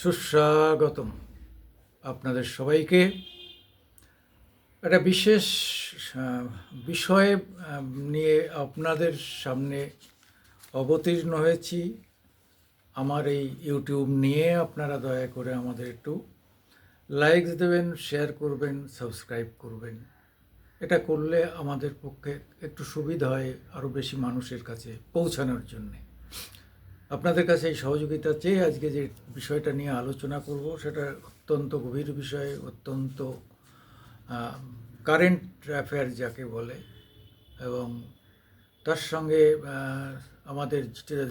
সুস্বাগতম আপনাদের সবাইকে। একটা বিশেষ বিষয় নিয়ে আপনাদের সামনে অবতীর্ণ হয়েছি। আমার এই ইউটিউব নিয়ে আপনারা দয়া করে আমাদের একটু লাইকস দেবেন শেয়ার করবেন সাবস্ক্রাইব করবেন। এটা করলে আমাদের পক্ষে একটু সুবিধা হয় আরও বেশি মানুষের কাছে পৌঁছানোর জন্যে। আপনাদের কাছে এই সহযোগিতা চেয়ে আজকে যে বিষয়টা নিয়ে আলোচনা করব, সেটা অত্যন্ত গভীর বিষয়, অত্যন্ত কারেন্ট অ্যাফেয়ার যাকে বলে, এবং তার সঙ্গে আমাদের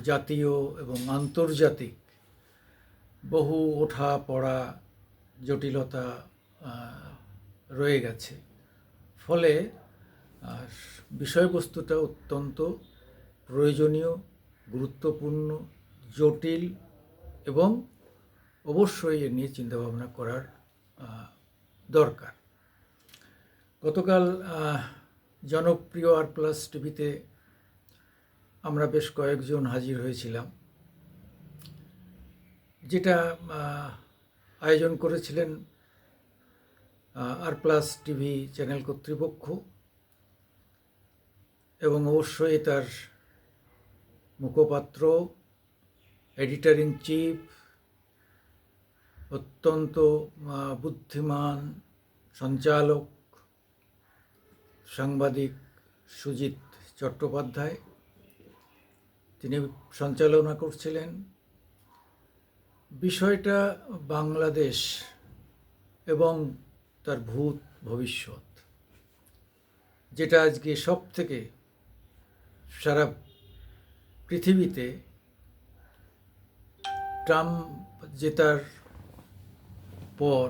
জাতীয় এবং আন্তর্জাতিক বহু ওঠা পড়া জটিলতা রয়ে গেছে। ফলে বিষয়বস্তুটা অত্যন্ত প্রয়োজনীয়। গুরুত্বপূর্ণ, জটিল এবং অবশ্যই এ নিয়ে চিন্তাভাবনা করার দরকার। গতকাল জনপ্রিয় আর প্লাস টিভিতে আমরা বেশ কয়েকজন হাজির হয়েছিলাম। যেটা আয়োজন করেছিলেন আর প্লাস টিভি চ্যানেল কর্তৃপক্ষ এবং অবশ্যই তার মুখপাত্র এডিটর ইন চিফ অত্যন্ত বুদ্ধিমান সঞ্চালক, সাংবাদিক সুজিত চট্টোপাধ্যায়। তিনি সঞ্চালনা করছিলেন। বিষয়টা বাংলাদেশ এবং তার ভূত ভবিষ্যৎ, যেটা আজকে সব থেকে সারা পৃথিবীতে ট্রাম্প জেতার পর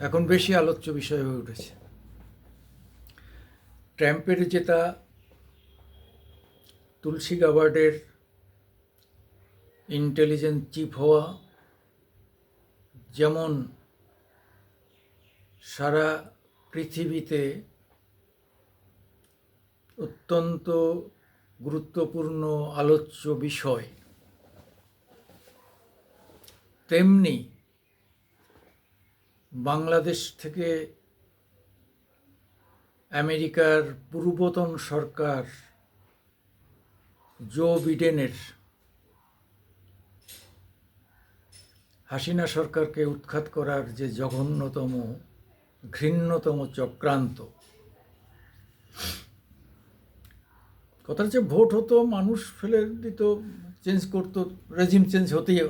এখন বেশি আলোচ্য বিষয় হয়ে উঠেছে। ট্রাম্পের জেতা তুলসী গাবার্ডের ইন্টেলিজেন্স চিফ হওয়া যেমন সারা পৃথিবীতে অত্যন্ত গুরুত্বপূর্ণ আলোচ্য বিষয়। তেমনি বাংলাদেশ থেকে আমেরিকার পূর্বতন সরকার জো বিডেনের হাসিনা সরকারকে উৎখাত করার যে জঘন্যতম, ঘৃণ্যতম চক্রান্ত কথার যে ভোট হতো, মানুষ ফেলে দিত চেঞ্জ করতো রেজিম চেঞ্জ হতেই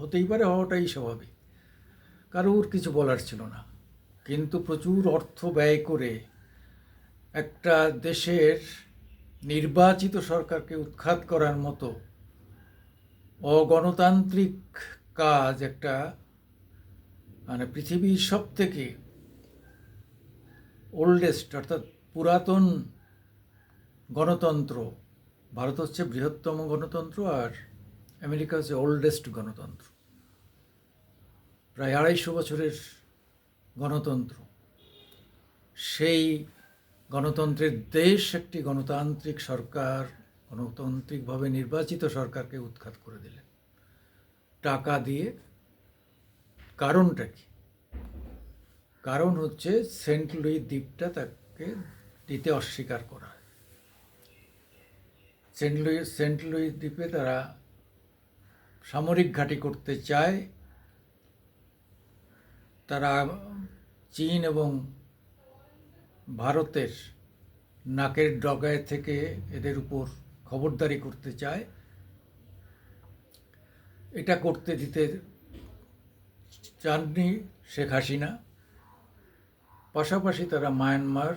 হতেই পারে, হওয়াটাই স্বাভাবিক। কারোর কিছু বলার ছিল না। কিন্তু প্রচুর অর্থ ব্যয় করে একটা দেশের নির্বাচিত সরকারকে উৎখাত করার মতো অগণতান্ত্রিক কাজ একটা মানে পৃথিবীর সব থেকে ওল্ডেস্ট অর্থাৎ পুরাতন গণতন্ত্র। ভারত হচ্ছে বৃহত্তম গণতন্ত্র আর আমেরিকা হচ্ছে ওল্ডেস্ট গণতন্ত্র। প্রায় আড়াইশো বছরের গণতন্ত্র। সেই গণতন্ত্রের দেশ একটি গণতান্ত্রিক সরকার, গণতান্ত্রিকভাবে নির্বাচিত সরকারকে উৎখাত করে দিলেন। টাকা দিয়ে। কারণটা কি? কারণ হচ্ছে সেন্ট লুই দ্বীপটা তাকে দিতে অস্বীকার করা সেন্ট লুই সেন্ট লুই দ্বীপে তারা সামরিক ঘাঁটি করতে চায়। তারা চীন এবং ভারতের নাকের ডগায় থেকে এদের উপর খবরদারি করতে চায়। এটা করতে দিতে চাননি শেখ হাসিনা। পাশাপাশি তারা মায়ানমার,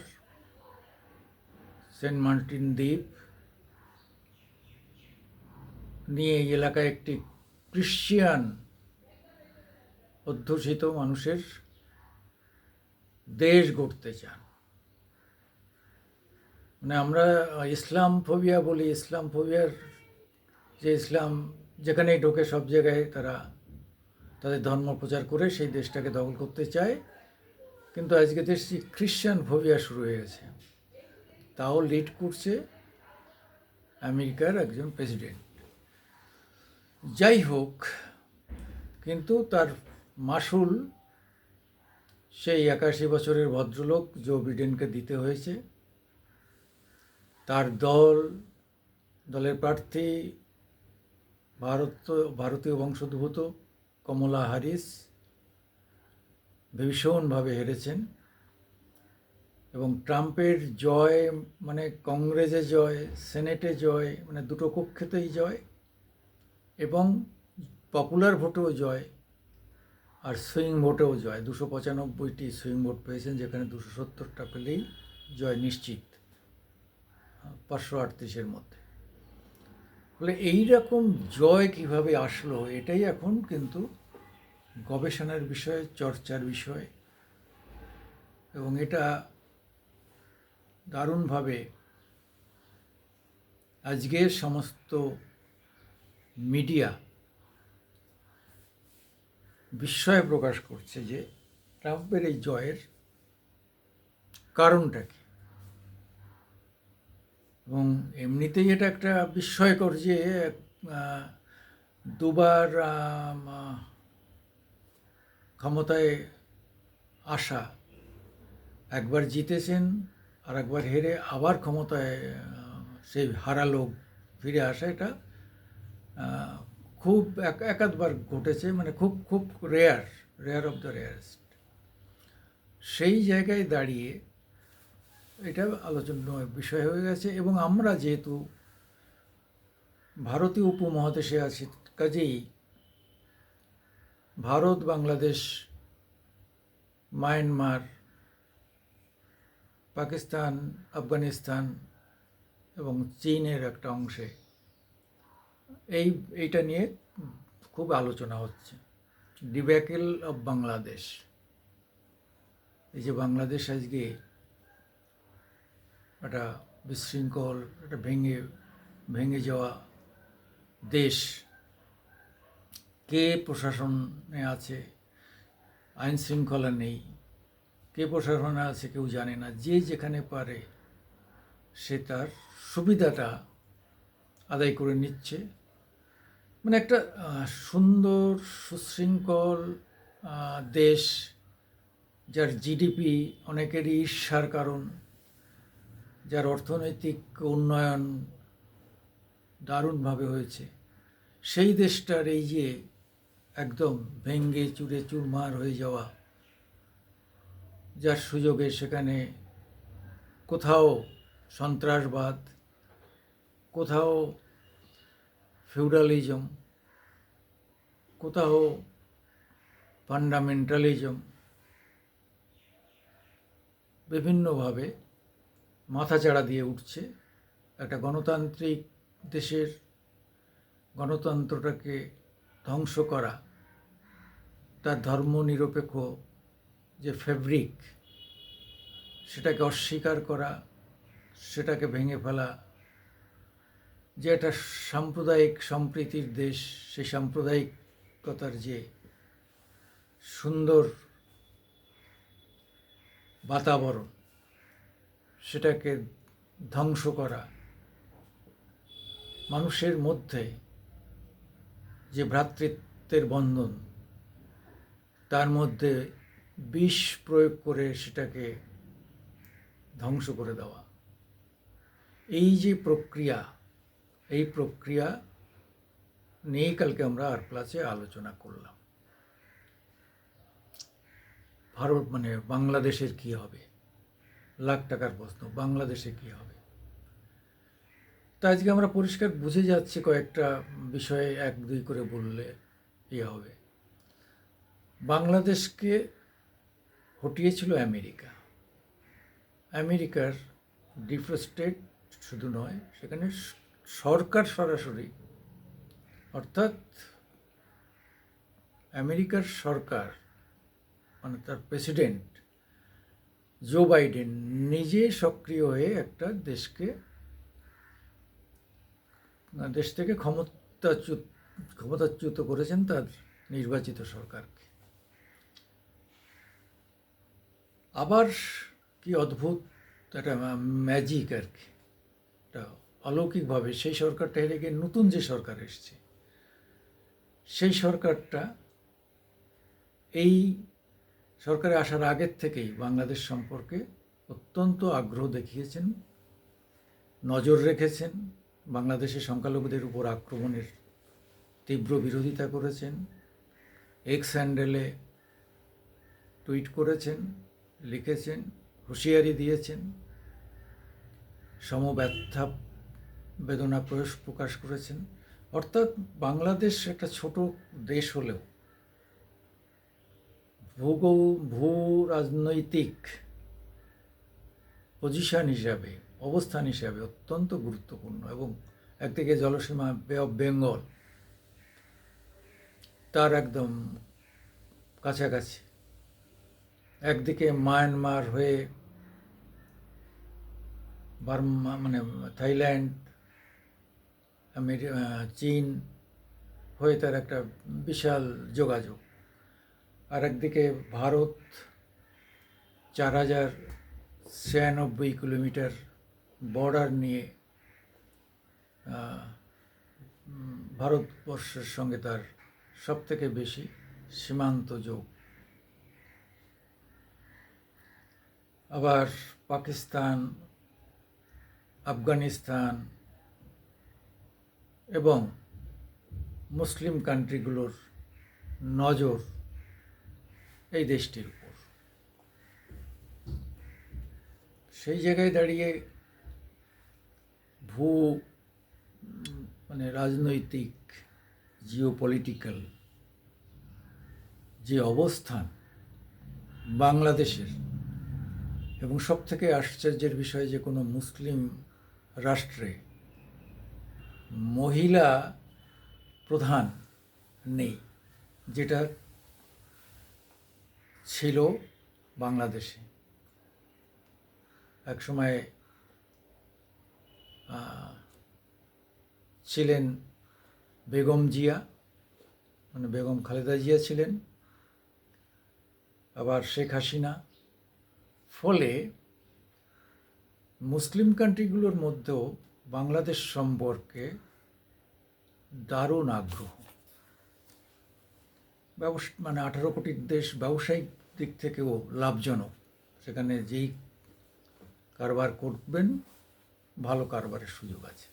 সেন্ট মার্টিন দ্বীপ নিয়ে এই এলাকায় একটি ক্রিশ্চিয়ান অধ্যুষিত মানুষের দেশ গড়তে চান। মানে আমরা ইসলাম ফোবিয়া বলি ইসলাম ফোবিয়ার যে ইসলাম যেখানেই ঢোকে সব জায়গায় তারা তাদের ধর্ম প্রচার করে সেই দেশটাকে দখল করতে চায়। কিন্তু আজকে দেশটি খ্রিশ্চান ফোবিয়া শুরু হয়ে গেছে। তাও লিড করছে আমেরিকার একজন প্রেসিডেন্ট। যাই হোক, কিন্তু তার মাসুল সেই একাশি বছরের ভদ্রলোক জো বিডেনকে দিতে হয়েছে। তার দল, দলের প্রার্থী, ভারত, ভারতীয় বংশোদ্ভূত কমলা হারিস ভীষণভাবে হেরেছেন এবং ট্রাম্পের জয় মানে কংগ্রেসে জয়, সেনেটে জয় মানে দুটো কক্ষেতেই জয় এবং পপুলার ভোটেও জয় আর সুইং ভোটেও জয়। দুশো পঁচানব্বইটি সুইং ভোট পেয়েছেন, যেখানে দুশো সত্তরটা পেলেই জয় নিশ্চিত, পাঁচশো আটত্রিশের মধ্যে। ফলে এইরকম জয় কীভাবে আসলো, এটাই এখন কিন্তু গবেষণার বিষয়, চর্চার বিষয়। এবং এটা দারুণভাবে আজকের সমস্ত মিডিয়া বিস্ময় প্রকাশ করছে যে ট্রাম্পের এই জয়ের কারণটা কি? এবং এমনিতেই এটা একটা বিস্ময়কর যে দুবার ক্ষমতায় আসা, একবার জিতেছেন আর একবার হেরে আবার ক্ষমতায় সেই হারালো, ফিরে আসা, এটা খুব এক একাধবার ঘটেছে মানে খুব খুব rare rare of the rarest সেই জায়গায় দাঁড়িয়ে এটা আলোচনার বিষয় হয়ে গেছে এবং আমরা যেহেতু ভারতীয় উপমহাদেশে আছি, কাজেই ভারত, বাংলাদেশ, মায়ানমার, পাকিস্তান, আফগানিস্তান এবং চীনের একটা অংশে এই, এইটা নিয়ে খুব আলোচনা হচ্ছে। Debacle of Bangladesh. এই যে বাংলাদেশ আজকে একটা বিশৃঙ্খল, একটা ভেঙে ভেঙে যাওয়া দেশ। কে প্রশাসনে আছে? আইন শৃঙ্খলা নেই। কে প্রশাসনে আছে কেউ জানে না। যে যেখানে পারে সে তার সুবিধাটা আদায় করে নিচ্ছে। মানে একটা সুন্দর, সুশৃঙ্খল দেশ যার জিডিপি অনেকেরই ঈর্ষার কারণ, যার অর্থনৈতিক উন্নয়ন দারুণভাবে হয়েছে। সেই দেশটার এই যে একদম ভেঙ্গে চুরে চুরমার হয়ে যাওয়া, যার সুযোগে সেখানে কোথাও সন্ত্রাসবাদ, কোথাও ফিউডালিজম, কোথাও ফান্ডামেন্টালিজম, বিভিন্নভাবে মাথাচাড়া দিয়ে উঠছে। একটা গণতান্ত্রিক দেশের গণতন্ত্রটাকে ধ্বংস করা, তার ধর্মনিরপেক্ষ যে ফেব্রিক সেটাকে অস্বীকার করা, সেটাকে ভেঙে ফেলা যে একটা সাম্প্রদায়িক সম্প্রীতির দেশ, সেই সাম্প্রদায়িকতার যে সুন্দর বাতাবরণ, সেটাকে ধ্বংস করা, মানুষের মধ্যে যে ভ্রাতৃত্বের বন্ধন, তার মধ্যে বিষ প্রয়োগ করে সেটাকে ধ্বংস করে দেওয়া। এই যে প্রক্রিয়া এই প্রক্রিয়া নিয়েই কালকে আমরা আর প্লাসে আলোচনা করলাম। ভারত মানে বাংলাদেশের কি হবে? লাখ টাকার প্রশ্ন, বাংলাদেশে কি হবে? তা আজকে আমরা পরিষ্কার বুঝে যাচ্ছি কয়েকটা বিষয়ে এক দুই করে বললে ইয়ে হবে। বাংলাদেশকে হটিয়েছিল আমেরিকা। আমেরিকার ডিফ্রেস্টেড শুধু নয়, সেখানে সরকার সরাসরি, অর্থাৎ আমেরিকার সরকার মানে তার প্রেসিডেন্ট জো বাইডেন নিজে সক্রিয় হয়ে একটা দেশকে দেশ থেকে ক্ষমতাচ্যুত ক্ষমতাচ্যুত করেছেন তার নির্বাচিত সরকারকে। আবার কি অদ্ভুত একটা ম্যাজিক আর কি অলৌকিকভাবে সেই সরকারটা হেরে গিয়ে নতুন যে সরকার এসছে, সেই সরকারটা এই সরকারে আসার আগের থেকেই বাংলাদেশ সম্পর্কে অত্যন্ত আগ্রহ দেখিয়েছেন, নজর রেখেছেন বাংলাদেশের সংখ্যালঘুদের উপর আক্রমণের তীব্র বিরোধিতা করেছেন, এক্স হ্যান্ডেলে টুইট করেছেন, লিখেছেন, হুঁশিয়ারি দিয়েছেন, সমব্যথা বেদনা প্রকাশ করেছেন। অর্থাৎ বাংলাদেশ একটা ছোট দেশ হলেও ভূগৌ ভূ রাজনৈতিক পজিশন হিসাবে, অবস্থান হিসাবে অত্যন্ত গুরুত্বপূর্ণ এবং একদিকে জলসীমা অফ বেঙ্গল তার একদম কাছাকাছি। একদিকে মায়ানমার হয়ে বার্মা মানে থাইল্যান্ড চীন হয়ে তার একটা বিশাল যোগাযোগ। আর একদিকে ভারত চার হাজার ছিয়ানব্বই কিলোমিটার বর্ডার নিয়ে ভারতবর্ষের সঙ্গে তার সবথেকে বেশি সীমান্ত যোগ। আবার পাকিস্তান, আফগানিস্তান এবং মুসলিম কান্ট্রিগুলোর নজর এই দেশটির উপর। সেই জায়গায় দাঁড়িয়ে ভূ মানে রাজনৈতিক জিও পলিটিক্যাল যে অবস্থান বাংলাদেশের, এবং সবথেকে আশ্চর্যের বিষয় যে কোনো মুসলিম রাষ্ট্রে মহিলা প্রধান নেই যেটা ছিল বাংলাদেশে। একসময় আহ, ছিলেন বেগম জিয়া মানে বেগম খালেদা জিয়া ছিলেন। আবার শেখ হাসিনা। ফলে মুসলিম কান্ট্রিগুলোর মধ্যেও বাংলাদেশ সম্পর্কে দারুণ আগ্রহ। ব্যবস মানে আঠারো কোটির দেশ ব্যবসায়িক দিক থেকেও লাভজনক। সেখানে যেই কারবার করবেন, ভালো কারবারের সুযোগ আছে।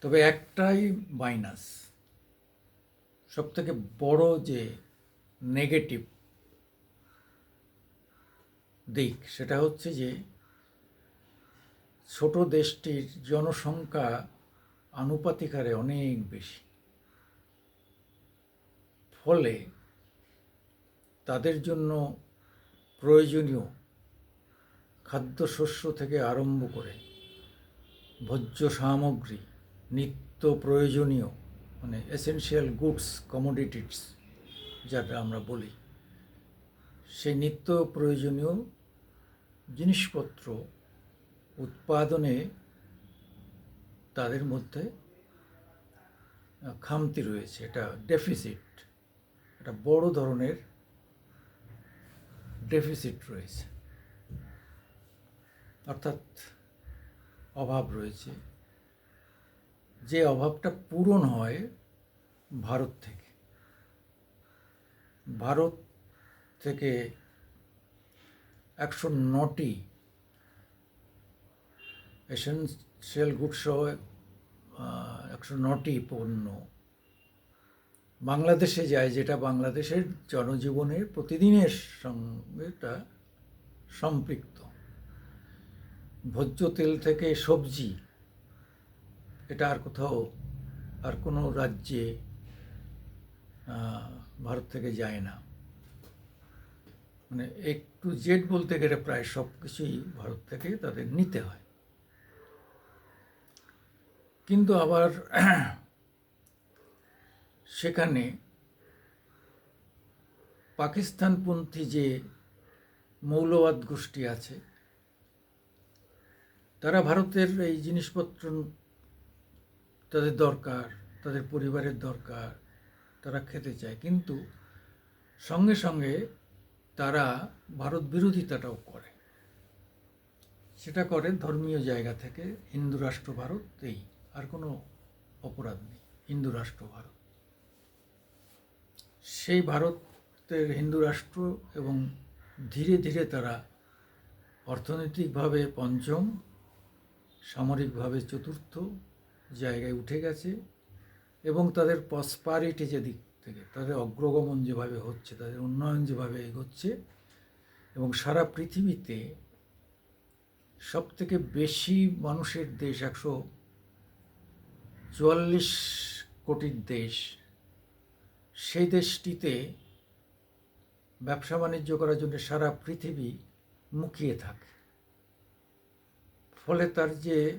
তবে একটাই মাইনাস সবথেকে বড় যে নেগেটিভ দিক, সেটা হচ্ছে যে ছোট দেশটির জনসংখ্যা আনুপাতিক হারে অনেক বেশি। ফলে তাদের জন্য প্রয়োজনীয় খাদ্যশস্য থেকে আরম্ভ করে ভোজ্য সামগ্রী, নিত্য প্রয়োজনীয় মানে এসেনশিয়াল গুডস কমোডিটিস যাটা আমরা বলি, সেই নিত্য প্রয়োজনীয় জিনিসপত্র উৎপাদনে তাদের মধ্যে খামতি রয়েছে, এটা ডেফিসিট একটা বড় ধরনের ডেফিসিট রয়েছে। অর্থাৎ অভাব রয়েছে। যে অভাবটা পূরণ হয় ভারত থেকে। ভারত থেকে একশো নটি এসেনশিয়াল গুড সহ একশো নটি পণ্য। বাংলাদেশে যায় যেটা বাংলাদেশের জনজীবনের প্রতিদিনের সঙ্গে এটা সম্পৃক্ত। ভোজ্য তেল থেকে সবজি, এটা আর কোথাও, আর কোনো রাজ্যে ভারত থেকে যায় না। মানে একটু জেড বলতে গেলে প্রায় সব কিছুই ভারত থেকে তাদের নিতে হয়। কিন্তু আবার সেখানে পাকিস্তানপন্থী যে মৌলবাদ গোষ্ঠী আছে, তারা ভারতের এই জিনিসপত্র তাদের দরকার, তাদের পরিবারের দরকার, তারা খেতে চায়। কিন্তু সঙ্গে সঙ্গে তারা ভারত বিরোধিতাটাও করে। সেটা করে ধর্মীয় জায়গা থেকে, হিন্দু রাষ্ট্র ভারত, এই। আর কোনো অপরাধ নেই। হিন্দু রাষ্ট্র, ভারত। সেই ভারতের হিন্দু রাষ্ট্র এবং ধীরে ধীরে তারা অর্থনৈতিকভাবে পঞ্চম, সামরিকভাবে চতুর্থ জায়গায় উঠে গেছে এবং তাদের পসপারিটি যে দিক থেকে, তাদের অগ্রগমন যেভাবে হচ্ছে, তাদের উন্নয়ন যেভাবে এগোচ্ছে এবং সারা পৃথিবীতে সব থেকে বেশি মানুষের দেশ একশো চুয়াল্লিশ কোটির দেশ, সেই দেশটিতে ব্যবসা বাণিজ্য করার জন্য সারা পৃথিবী মুখিয়ে থাকে। ফলে তার যে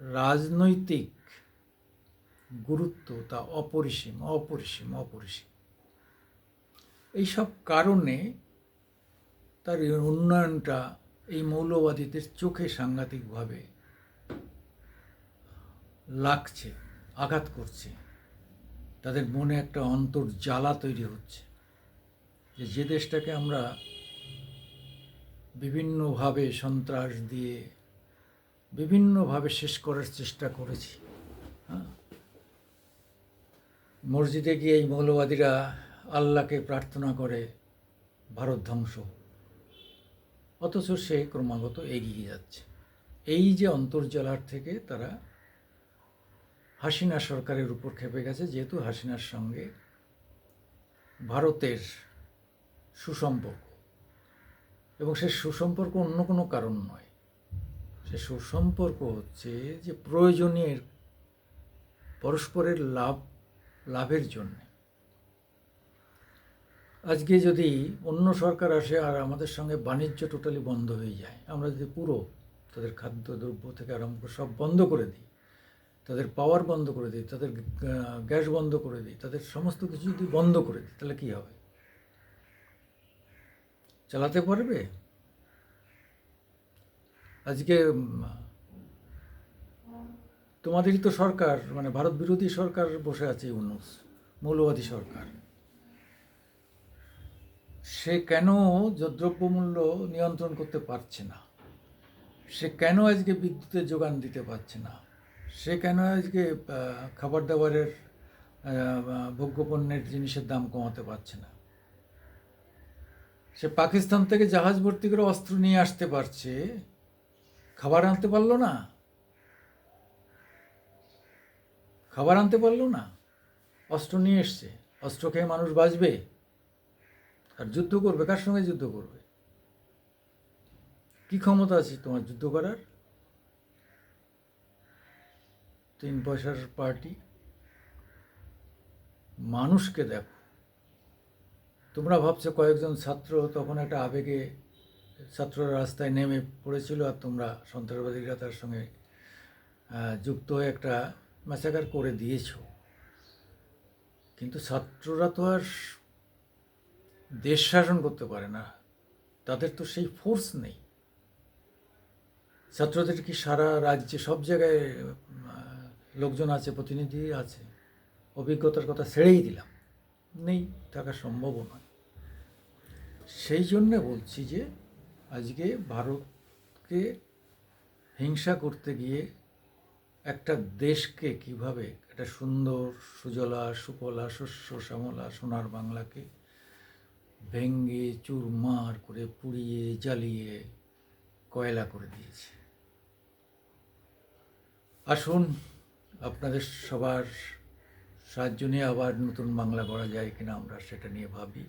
রাজনৈতিক গুরুত্ব তা অপরিসীম অপরিসীম অপরিসীম। এইসব কারণে তার উন্নয়নটা এই মৌলবাদীদের চোখে সাংঘাতিকভাবে লাগছে, আঘাত করছে। তাদের মনে একটা অন্তর জ্বালা তৈরি হচ্ছে যে যে দেশটাকে আমরা বিভিন্নভাবে সন্ত্রাস দিয়ে, বিভিন্নভাবে শেষ করার চেষ্টা করেছি। হ্যাঁ? মসজিদে গিয়ে এই মৌলবাদীরা আল্লাহকে প্রার্থনা করে, ভারত ধ্বংস অথচ সে ক্রমাগত এগিয়ে যাচ্ছে। এই যে অন্তর্জলার থেকে তারা হাসিনা সরকারের উপর খেপে গেছে, যেহেতু হাসিনার সঙ্গে ভারতের সুসম্পর্ক। এবং সে সুসম্পর্ক অন্য কোনো কারণ নয়। সে সুসম্পর্ক হচ্ছে যে প্রয়োজনীয় পরস্পরের লাভ, লাভের জন্য। আজকে যদি অন্য সরকার আসে আর আমাদের সঙ্গে বাণিজ্য টোটালি বন্ধ হয়ে যায়, আমরা যদি পুরো তাদের খাদ্যদ্রব্য থেকে আরম্ভ সব বন্ধ করে দিই তাদের পাওয়ার বন্ধ করে দিই, তাদের গ্যাস বন্ধ করে দিই, তাদের সমস্ত কিছু যদি বন্ধ করে দিই, তাহলে কী হবে? চালাতে পারবে? আজকে তোমাদেরই তো সরকার মানে ভারত বিরোধী সরকার বসে আছে ইউনুস, মৌলবাদী সরকার। সে কেন দ্রব্যমূল্য নিয়ন্ত্রণ করতে পারছে না? সে কেন আজকে বিদ্যুতের যোগান দিতে পারছে না? সে কেন আজকে খাবার দাবারের ভোগ্যপণ্যের জিনিসের দাম কমাতে পারছে না? সে পাকিস্তান থেকে জাহাজ ভর্তি করে অস্ত্র নিয়ে আসতে পারছে, খাবার আনতে পারল না? খাবার আনতে পারল না? অস্ত্র নিয়ে এসছে, অস্ত্র খেয়ে মানুষ বাঁচবে? আর যুদ্ধ করবে? কার সঙ্গে যুদ্ধ করবে? কি ক্ষমতা আছে তোমার যুদ্ধ করার? তিন পয়সার পার্টি মানুষকে দেখো। তোমরা ভাবছ কয়েকজন ছাত্র তখন একটা আবেগে ছাত্ররা রাস্তায় নেমে পড়েছিল আর তোমরা সন্ত্রাসবাদীরা তার সঙ্গে যুক্ত হয়ে একটা ম্যাচাকার করে দিয়েছ। কিন্তু ছাত্ররা তো আর দেশ শাসন করতে পারে না। তাদের তো সেই ফোর্স নেই। ছাত্রদের কি সারা রাজ্যে, সব জায়গায় লোকজন আছে, প্রতিনিধি আছে, অভিজ্ঞতার কথা ছেড়েই দিলাম। নেই, থাকা সম্ভবও নয়। সেই জন্যে বলছি যে, আজকে ভারতকে হিংসা করতে গিয়ে একটা দেশকে কীভাবে একটা সুন্দর, সুজলা, সুফলা, শস্য, শ্যামলা, সোনার বাংলাকে ভেঙ্গে চুরমার করে পুড়িয়ে, জ্বালিয়ে কয়লা করে দিয়েছে। আসুন আপনাদের সবার সাহায্য নিয়ে আবার নতুন বাংলা করা যায় কিনা আমরা সেটা নিয়ে ভাবি।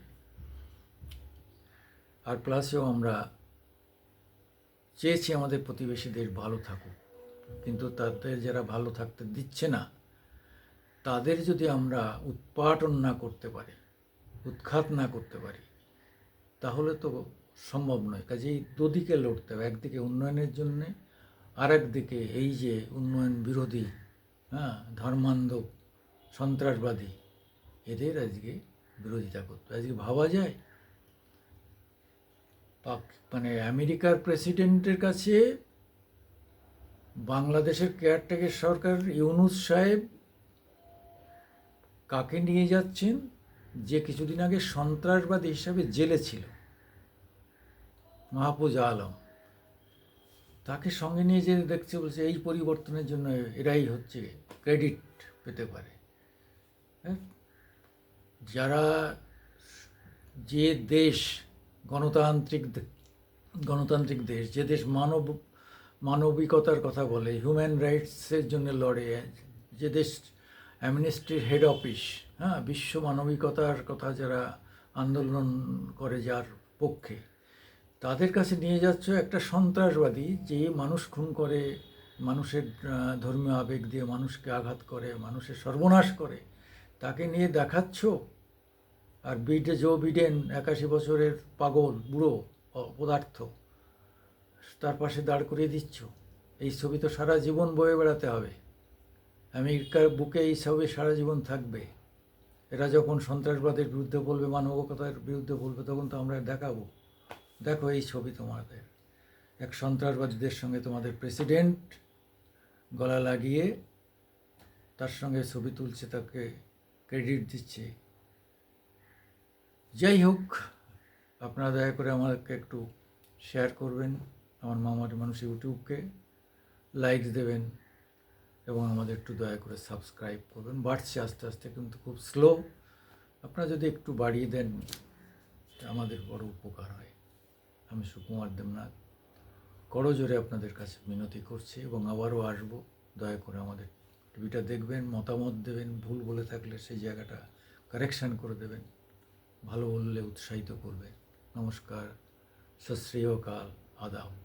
আর প্লাসেও আমরা চেয়েছি আমাদের প্রতিবেশীদের ভালো থাকুক, কিন্তু তাদের যারা ভালো থাকতে দিচ্ছে না, তাদের যদি আমরা উৎপাটন না করতে পারি, উৎখাত না করতে পারি, তাহলে তো সম্ভব নয়। কাজেই দুদিকে লড়তে হবে, একদিকে উন্নয়নের জন্যে আর একদিকে এই যে উন্নয়ন বিরোধী হ্যাঁ ধর্মান্ধ, সন্ত্রাসবাদী। এদের আজকে বিরোধিতা করতে আজকে ভাবা যায়, পাক মানে আমেরিকার প্রেসিডেন্টের কাছে বাংলাদেশের কেয়ারটেকের সরকার ইউনুস সাহেব কাকে নিয়ে যাচ্ছেন? যে কিছুদিন আগে সন্ত্রাসবাদী হিসাবে জেলে ছিল। মাহফুজ আলম। তাকে সঙ্গে নিয়ে যে দেখছে বলছে, এই পরিবর্তনের জন্য এরাই হচ্ছে ক্রেডিট পেতে পারে। হ্যাঁ? যারা যে দেশ, গণতান্ত্রিক গণতান্ত্রিক দেশ, যে দেশ মানব, মানবিকতার কথা বলে হিউম্যান রাইটসের জন্য লড়ে, যে দেশ অ্যামনেস্টির হেড অফিস হ্যাঁ? বিশ্ব মানবিকতার কথা যারা আন্দোলন করে যার পক্ষে তাদের কাছে নিয়ে যাচ্ছ একটা সন্ত্রাসবাদী, যে মানুষ খুন করে, মানুষের ধর্মীয় আবেগ দিয়ে মানুষকে আঘাত করে, মানুষের সর্বনাশ করে, তাকে নিয়ে দেখাচ্ছ? আর বিডে, জো বিডেন, একাশি বছরের পাগল, বুড়ো পদার্থ, তার পাশে দাঁড় করিয়ে দিচ্ছ? এই ছবি তো সারা জীবন বয়ে বেড়াতে হবে। আমেরিকার বুকে এই ছবি সারা জীবন থাকবে। এরা যখন সন্ত্রাসবাদের বিরুদ্ধে বলবে মানবিকতার বিরুদ্ধে বলবে, তখন তো আমরা দেখাবো। দেখো এই ছবি তোমাদের। এক সন্ত্রাসবাদীদের সঙ্গে তোমাদের প্রেসিডেন্ট গলা লাগিয়ে তার সঙ্গে ছবি তুলছে, তাকে ক্রেডিট দিচ্ছে। যাই হোক, আপনারা দয়া করে আমাকে একটু শেয়ার করবেন, আমার মামার মানুষ ইউটিউবকে লাইক দেবেন এবং আমাদের একটু দয়া করে সাবস্ক্রাইব করবেন। বাড়ছে আস্তে আস্তে, কিন্তু খুব স্লো। আপনারা যদি একটু বাড়িয়ে দেন, আমাদের বড় উপকার হয়। আমি সুকুমার দেবনাথ। করজোরে আপনাদের কাছে মিনতি করছি এবং আবারও আসব। দয়া করে আমাদের টিভিটা দেখবেন, মতামত দেবেন, ভুল বলে থাকলে সেই জায়গাটা কারেকশান করে দেবেন। ভালো বললে উৎসাহিত করবেন। নমস্কার, সশ্রেয়কাল, আদাব।